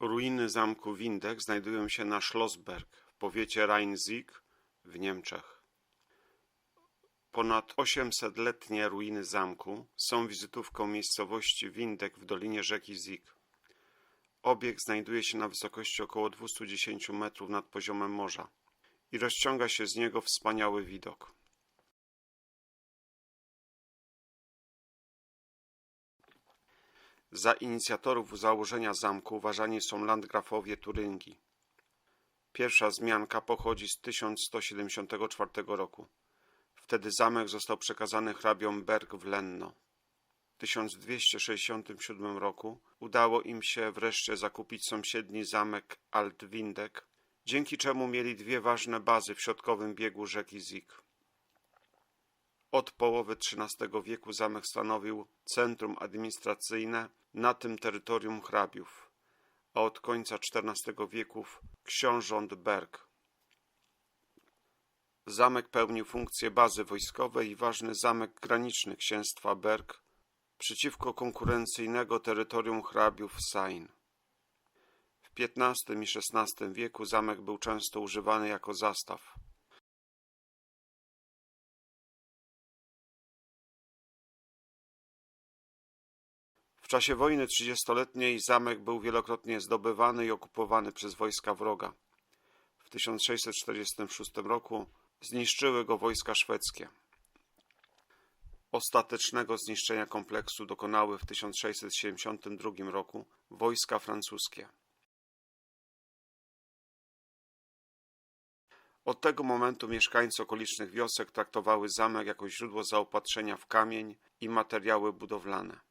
Ruiny zamku Windek znajdują się na Schlossberg w powiecie Rhein-Sieg w Niemczech. Ponad 800-letnie ruiny zamku są wizytówką miejscowości Windek w dolinie rzeki Sieg. Obiekt znajduje się na wysokości około 210 metrów nad poziomem morza i rozciąga się z niego wspaniały widok. Za inicjatorów założenia zamku uważani są landgrafowie Turyngii. Pierwsza wzmianka pochodzi z 1174 roku. Wtedy zamek został przekazany hrabiom Berg w Lenno. W 1267 roku udało im się wreszcie zakupić sąsiedni zamek Altwindek, dzięki czemu mieli dwie ważne bazy w środkowym biegu rzeki Zik. Od połowy XIII wieku zamek stanowił centrum administracyjne na tym terytorium hrabiów, a od końca XIV wieku książąt Berg. Zamek pełnił funkcję bazy wojskowej i ważny zamek graniczny księstwa Berg przeciwko konkurencyjnego terytorium hrabiów Sain. W XV i XVI wieku zamek był często używany jako zastaw. W czasie wojny trzydziestoletniej zamek był wielokrotnie zdobywany i okupowany przez wojska wroga. W 1646 roku zniszczyły go wojska szwedzkie. Ostatecznego zniszczenia kompleksu dokonały w 1672 roku wojska francuskie. Od tego momentu mieszkańcy okolicznych wiosek traktowały zamek jako źródło zaopatrzenia w kamień i materiały budowlane.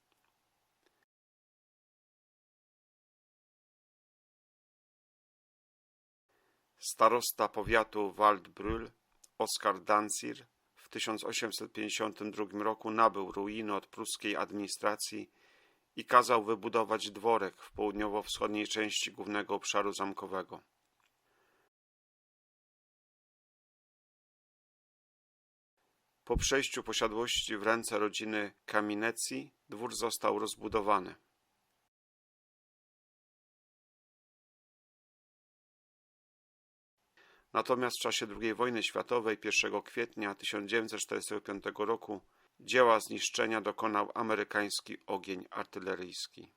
Starosta powiatu Waldbrühl Oskar Dancir w 1852 roku nabył ruiny od pruskiej administracji i kazał wybudować dworek w południowo-wschodniej części głównego obszaru zamkowego. Po przejściu posiadłości w ręce rodziny Kaminecji dwór został rozbudowany. Natomiast w czasie II wojny światowej 1 kwietnia 1945 roku dzieła zniszczenia dokonał amerykański ogień artyleryjski.